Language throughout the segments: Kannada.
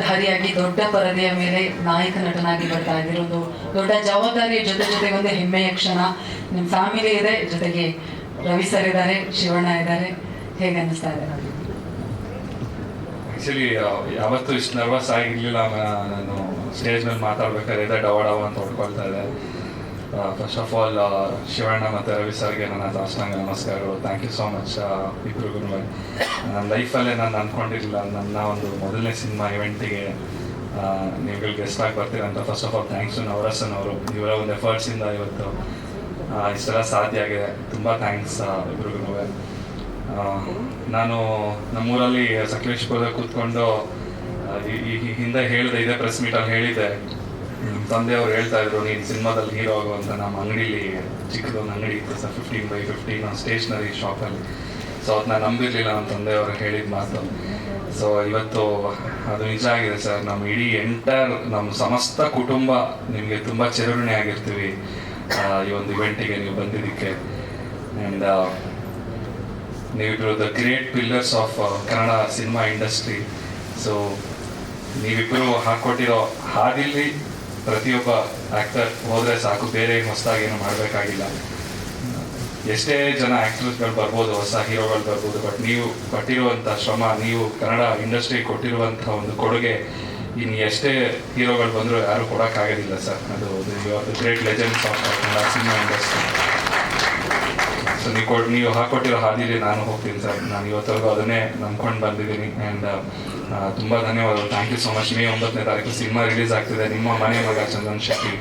ಧಾರಿಯಾಗಿ ದೊಡ್ಡ ಪರದೆಯ ಮೇಲೆ ನಾಯಕ ನಟನಾಗಿ ಬರ್ತಾ ಇದ್ದಿರೋದು ದೊಡ್ಡ ಜವಾಬ್ದಾರಿಯ ಜೊತೆ ಜೊತೆಗೆ ಒಂದು ಹೆಮ್ಮೆಯ ಕ್ಷಣ. ನಿಮ್ಮ ಫ್ಯಾಮಿಲಿ ಇದೆ, ಜೊತೆಗೆ ರವಿ ಸರ್ ಇದ್ದಾರೆ, ಶಿವಣ್ಣ ಇದ್ದಾರೆ. ಹೇಗೆ ಅನ್ನಿಸ್ತಾ ಇದೆ? ಆ್ಯಕ್ಚುಲಿ ಯಾವತ್ತೂ ಇಷ್ಟು ನರ್ವಸ್ ಆಗಿರ್ಲಿಲ್ಲ. ನಾನು ಸ್ಟೇಜ್ ಮೇಲೆ ಮಾತಾಡ್ಬೇಕಾದ್ರೆ ಡವ ಡವ ಅಂತ ಹೊಡ್ಕೊಳ್ತಾ ಇದೆ ಫಸ್ಟ್ ಆಫ್ ಆಲ್ ಶಿವಣ್ಣ ಮತ್ತು ರವಿ ಸರ್ಗೆ ನನ್ನ ಸಾಷ್ಟಾಂಗ ನಮಸ್ಕಾರಗಳು ಥ್ಯಾಂಕ್ ಯು ಸೋ ಮಚ್ ಇಬ್ರಿಗೂ ನನ್ನ ಲೈಫಲ್ಲೇ ನಾನು ಅಂದ್ಕೊಂಡಿರಲಿಲ್ಲ ನನ್ನ ಒಂದು ಮೊದಲನೇ ಸಿನಿಮಾ ಇವೆಂಟಿಗೆ ನೀವು ಗೆಸ್ಟ್ ಆಗಿ ಬರ್ತೀರ ಅಂತ first of all thanks Navarasan ಅವರು. ಇವರ ಒಂದು ಎಫರ್ಟ್ಸಿಂದ ಇವತ್ತು ಇಷ್ಟೆಲ್ಲ ಸಾಧ್ಯ ಆಗಿದೆ. ತುಂಬ ಥ್ಯಾಂಕ್ಸ್ ಇಬ್ರಿಗೂ ನಾನು ನಮ್ಮೂರಲ್ಲಿ ಸಕಲೇಶ್ಪುರದಲ್ಲಿ ಕೂತ್ಕೊಂಡು ಈ ಹಿಂದೆ ಹೇಳಿದೆ ಇದೇ ಪ್ರೆಸ್ ಮೀಟಲ್ಲಿ ಹೇಳಿದ್ದೆ. ನಮ್ಮ ಅವ್ರು ಹೇಳ್ತಾ ಇದ್ರು, ನೀನು ಸಿನಿಮಾದಲ್ಲಿ ಹೀರೋ ಆಗುವಂತ ನಮ್ಮ ಅಂಗಡಿಲಿ, ಚಿಕ್ಕದೊಂದು ಅಂಗಡಿ ಇತ್ತು sir fifteen by fifteen stationery ಶಾಪಲ್ಲಿ ಸೊ ಅದನ್ನ ನಾನು ನಂಬಿರಲಿಲ್ಲ ನಮ್ಮ ಅವ್ರು ಹೇಳಿದ ಮಾತು. ಸೊ ಇವತ್ತು ಅದು ನಿಜ ಆಗಿದೆ ಸರ್, ನಮ್ಮ ಇಡೀ ಎಂಟರ್ ನಮ್ಮ ಸಮಸ್ತ ಕುಟುಂಬ ನಿಮಗೆ ತುಂಬ ಚಿರಋಣಿ ಆಗಿರ್ತೀವಿ ಈ ಒಂದು ಇವೆಂಟಿಗೆ ನೀವು ಬಂದಿದ್ದಕ್ಕೆ. ಆ್ಯಂಡ್ ನೀವಿಬ್ರು the great pillars of Kannada cinema industry so ನೀವಿಬ್ಬರು ಹಾಕ್ಕೊಟ್ಟಿರೋ ಹಾದಿಲಿ ಪ್ರತಿಯೊಬ್ಬ ಆ್ಯಕ್ಟರ್ ಹೋದರೆ ಸಾಕು, ಬೇರೆ ಹೊಸದಾಗಿ ಏನು ಮಾಡಬೇಕಾಗಿಲ್ಲ. ಎಷ್ಟೇ ಜನ ಆ್ಯಕ್ಟರ್ಸ್ಗಳು ಬರ್ಬೋದು, ಹೊಸ ಹೀರೋಗಳು ಬರ್ಬೋದು ಬಟ್ ನೀವು ಪಟ್ಟಿರುವಂಥ ಶ್ರಮ, ನೀವು ಕನ್ನಡ ಇಂಡಸ್ಟ್ರಿ ಕೊಟ್ಟಿರುವಂಥ ಒಂದು ಕೊಡುಗೆ, ಇನ್ನು ಎಷ್ಟೇ ಹೀರೋಗಳು ಬಂದರೂ ಯಾರೂ ಕೊಡೋಕ್ಕಾಗೋದಿಲ್ಲ ಸರ್. ಅದು great legends of Kannada cinema industry so ನೀವು ನೀವು ಹಾಕೊಟ್ಟಿರೋ ಹಾದಿಲಿ ನಾನು ಹೋಗ್ತೀನಿ ಸರ್. ನಾನು ಇವತ್ತರೆಗೂ ಅದನ್ನೇ ನಂಬ್ಕೊಂಡು ಬಂದಿದ್ದೀನಿ ಆ್ಯಂಡ್ ತುಂಬ ಧನ್ಯವಾದಗಳು. Thank you so much May ಒಂಬತ್ತನೇ ತಾರೀಕು ಸಿನಿಮಾ ರಿಲೀಸ್ ಆಗ್ತಿದೆ. ನಿಮ್ಮ ಮನೆ ಮಗ ಚಂದನ್ ಶೆಟ್ಟಿ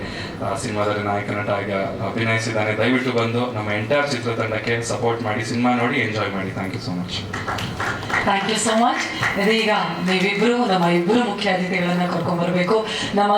ಸಿನಿಮಾದಲ್ಲಿ ನಾಯಕ ನಟ ಆಗಿ ಅಭಿನಯಿಸಿದ್ದಾನೆ. ದಯವಿಟ್ಟು ಬಂದು ನಮ್ಮ ಎಂಟೈರ್ ಚಿತ್ರತಂಡಕ್ಕೆ ಸಪೋರ್ಟ್ ಮಾಡಿ, ಸಿನಿಮಾ ನೋಡಿ ಎಂಜಾಯ್ ಮಾಡಿ. Thank you so much thank you so much ಇದೀಗ ನೀವಿಬ್ಬರು ನಮ್ಮ ಇಬ್ಬರು ಮುಖ್ಯ ಅತಿಥಿಗಳನ್ನು ಕರ್ಕೊಂಡ್ಬರಬೇಕು ನಮ್ಮ